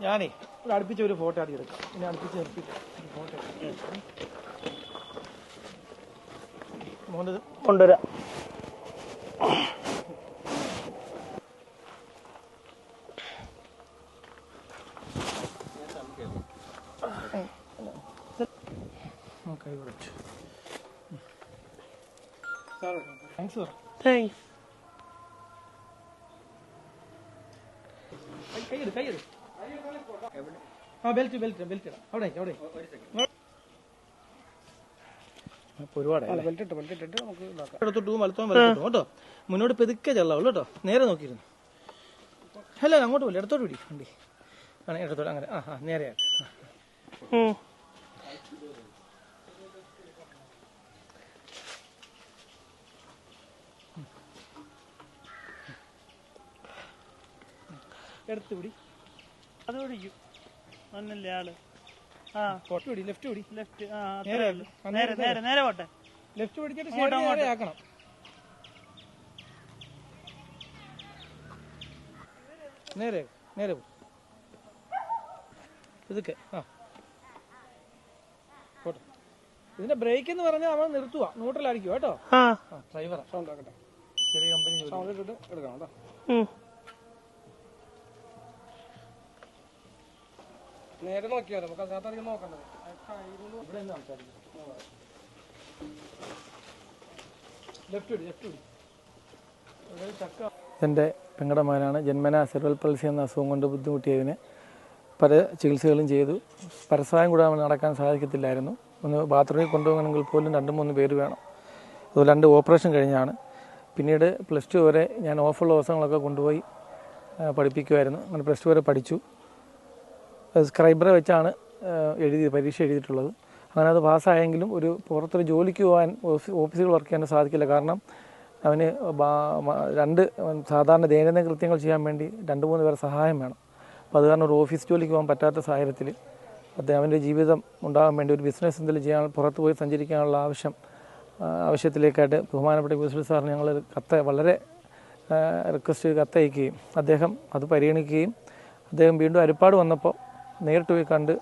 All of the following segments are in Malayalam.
ഞാനേ ഇവിടെ അടുപ്പിച്ച ഒരു ഫോട്ടോ അടി എടുക്കാം. പിന്നെ അടുപ്പിച്ച് നിർത്തിക്കാം ഒരു ഫോട്ടോ മോനത് കൊണ്ടുവരാം. കൈ കുറച്ചു താങ്ക്സ് സാർ താങ്ക്സ് കൈയ്യെടു കൈയ്യെടു ആ ബെൽറ്റ് ബെൽറ്റ് ബെൽറ്റ് ഇടാം അവിടെ അവിടെ ഇടത്തോട്ട് വലത്തോളം വലത്തോട്ട് കേട്ടോ മുന്നോട്ട് പെതുക്കെ ചെള്ളാവുള്ളൂ കേട്ടോ. നേരെ നോക്കിയിരുന്നു. അല്ല അങ്ങോട്ട് പോലെ ഇടത്തോട്ട് പിടി വണ്ടി. ആണ് ഇടത്തോട്ട് അങ്ങനെ ആ ആ നേരെ ഉം. എടുത്ത് പിടി. അത് പിടിക്കും ഒന്നല്ലേ ആൾ? ആ. പൊട്ട് പിടി ലെഫ്റ്റ് പിടി ലെഫ്റ്റ് ആ നേരെ അത്രേ ഉള്ളൂ. ആ, നേരെ നേരെ നേരെ പോട്ടെ. ലെഫ്റ്റ് പിടിച്ചിട്ട് അങ്ങോട്ട്, ശരി നേരെ ആക്കണം. നേരെ നേരെ പോ. ഇതൊക്കെ ആ. പോട്ടെ. ഇതിന്റെ ബ്രേക്ക് എന്ന് പറഞ്ഞാൽ നമ്മൾ നിർത്തുക ന്യൂട്രലായിരിക്കും കേട്ടോ? ആ. ആ ഡ്രൈവറാ. സൗണ്ട് ആക്കട്ടെ ചെറിയ കമ്പനി സൗണ്ട് ഇട്ടിട്ട് എടുക്കണം കേട്ടോ. നേരെ നോക്കിയാൽ നമുക്ക് അതിനകത്ത് അധികം നോക്കണ്ടത് ലെഫ്റ്റ് ലെഫ്റ്റ് ചക്ക. എന്റെ പെങ്ങളുടെ മകനാണ്. ജന്മന സെർവൽ പൾസി എന്ന അസുഖം കൊണ്ട് ബുദ്ധിമുട്ടിയതിന് പല ചികിത്സകളും ചെയ്തു. പരസഹായം കൂടാതെ നടക്കാൻ സാധിക്കത്തില്ലായിരുന്നു. ഒന്ന് ബാത്റൂമിൽ കൊണ്ടുപോകണമെങ്കിൽ പോലും രണ്ട് മൂന്ന് പേര് വേണം. അതുപോലെ രണ്ട് ഓപ്പറേഷൻ കഴിഞ്ഞാണ്. പിന്നീട് പ്ലസ് ടു വരെ ഞാൻ ഓഫുള്ള ദിവസങ്ങളൊക്കെ കൊണ്ടുപോയി പഠിപ്പിക്കുമായിരുന്നു. അങ്ങനെ പ്ലസ് ടു വരെ പഠിച്ചു. സ്ക്രൈബറെ വെച്ചാണ് എഴുതി പരീക്ഷ എഴുതിയിട്ടുള്ളത്. അങ്ങനെ അത് പാസ്സായെങ്കിലും ഒരു പുറത്തൊരു ജോലിക്ക് പോകാൻ ഓഫീസുകൾ വർക്ക് ചെയ്യാൻ സാധിക്കില്ല. കാരണം അവന് രണ്ട് സാധാരണ ദൈനംദിന കൃത്യങ്ങൾ ചെയ്യാൻ വേണ്ടി രണ്ട് മൂന്ന് പേരെ സഹായം വേണം. അപ്പോൾ അത് കാരണം ഒരു ഓഫീസ് ജോലിക്ക് പോകാൻ പറ്റാത്ത സാഹചര്യത്തിൽ അദ്ദേഹം അവന്റെ ജീവിതം ഉണ്ടാകാൻ വേണ്ടി ഒരു ബിസിനസ് എന്തെങ്കിലും ചെയ്യാൻ പുറത്ത് പോയി സഞ്ചരിക്കാനുള്ള ആവശ്യം ആവശ്യത്തിലേക്കായിട്ട് ബഹുമാനപ്പെട്ട ബിസിനസ് സാറിന് ഞങ്ങൾ കത്ത് വളരെ റിക്വസ്റ്റ് കത്തയക്കുകയും അദ്ദേഹം അത് പരിഗണിക്കുകയും അദ്ദേഹം വീണ്ടും അരിപ്പാട് വന്നപ്പോൾ നേരിട്ട് പോയി കണ്ട്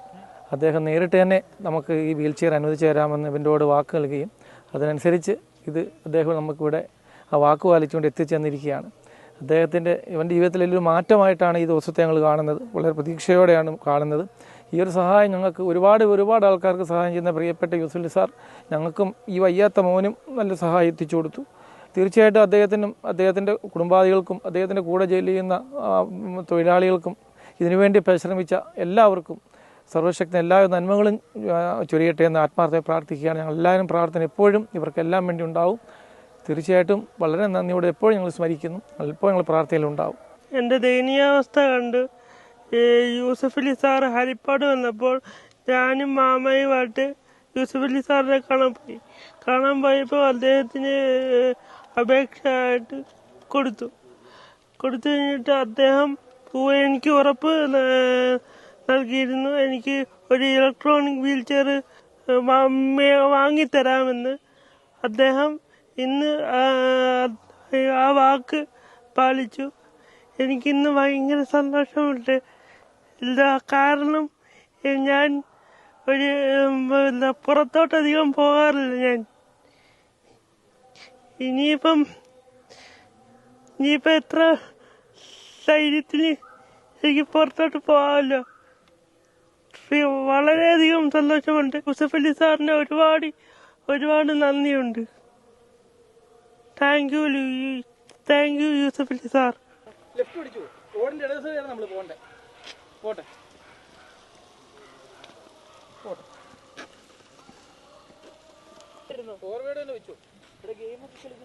അദ്ദേഹം നേരിട്ട് തന്നെ നമുക്ക് ഈ വീൽ ചെയർ അനുവദിച്ചു തരാമെന്ന് ഇവന്റോട് വാക്ക് നൽകുകയും അതിനനുസരിച്ച് ഇത് അദ്ദേഹം നമുക്കിവിടെ ആ വാക്ക് പാലിച്ചുകൊണ്ട് എത്തിച്ചെന്നിരിക്കുകയാണ്. അദ്ദേഹത്തിന്റെ ഇവന്റെ ജീവിതത്തിൽ വലിയൊരു മാറ്റമായിട്ടാണ് ഈ ദിവസത്തെ ഞങ്ങൾ കാണുന്നത്. വളരെ പ്രതീക്ഷയോടെയാണ് കാണുന്നത്. ഈ ഒരു സഹായം ഞങ്ങൾക്ക് ഒരുപാട് ഒരുപാട് ആൾക്കാർക്ക് സഹായം ചെയ്യുന്ന പ്രിയപ്പെട്ട യൂസുലി സാർ ഞങ്ങൾക്കും ഈ വയ്യാത്ത മോനും നല്ല സഹായം എത്തിച്ചു കൊടുത്തു. തീർച്ചയായിട്ടും അദ്ദേഹത്തിനും അദ്ദേഹത്തിന്റെ കുടുംബാദികൾക്കും അദ്ദേഹത്തിന്റെ കൂടെ ജോലി ചെയ്യുന്ന തൊഴിലാളികൾക്കും ഇതിനുവേണ്ടി പരിശ്രമിച്ച എല്ലാവർക്കും സർവശക്തി എല്ലാ നന്മകളും ചൊരിയട്ടെ എന്ന് ആത്മാർത്ഥമായി പ്രാർത്ഥിക്കുകയാണ്. ഞങ്ങൾ എല്ലാവരും പ്രാർത്ഥന എപ്പോഴും ഇവർക്കെല്ലാം വേണ്ടി ഉണ്ടാവും. തീർച്ചയായിട്ടും വളരെ നന്ദിയോടെ എപ്പോഴും ഞങ്ങൾ സ്മരിക്കുന്നു. എപ്പോഴും ഞങ്ങൾ പ്രാർത്ഥനയിലുണ്ടാവും എന്റെ ദയനീയാവസ്ഥ കണ്ട് യൂസഫ് അലി സാർ ഹരിപ്പാട് വന്നപ്പോൾ ഞാനും മാമയുമായിട്ട് യൂസഫ് അലി സാറിനെ കാണാൻ പോയി. കാണാൻ പോയപ്പോൾ അദ്ദേഹത്തിന് അപേക്ഷയായിട്ട് കൊടുത്തു. കൊടുത്തു കഴിഞ്ഞിട്ട് അദ്ദേഹം എനിക്ക് ഉറപ്പ് നൽകിയിരുന്നു. എനിക്ക് ഒരു ഇലക്ട്രോണിക് വീൽ ചെയർ വാങ്ങിത്തരാമെന്ന് അദ്ദേഹം ഇന്ന് ആ, വാക്ക് പാലിച്ചു. എനിക്കിന്ന് ഭയങ്കര സന്തോഷമുണ്ട്. എന്താ കാരണം ഞാൻ ഒരു എന്താ പുറത്തോട്ടധികം പോകാറില്ല ഞാൻ. ഇനിയിപ്പം ഇനിയിപ്പം എത്ര ധൈര്യത്തിന് എനിക്ക് പുറത്തോട്ട് പോകാമല്ലോ. വളരെയധികം സന്തോഷമുണ്ട്. യൂസഫ് അലി സാറിന് ഒരുപാട് ഒരുപാട് നന്ദിയുണ്ട്. Thank you thank you Yusuf Ali sir. Left പിടിച്ചു. റോഡിന്റെ ഇടത് സൈഡാണ് നമ്മൾ പോകണ്ടേ. പോട്ടെ. പോട്ടെ. ഫോർവേഡ് തന്നെ വെച്ചു. ഇവിടെ ഗെയിം ഒക്കെ കളിക്കുന്ന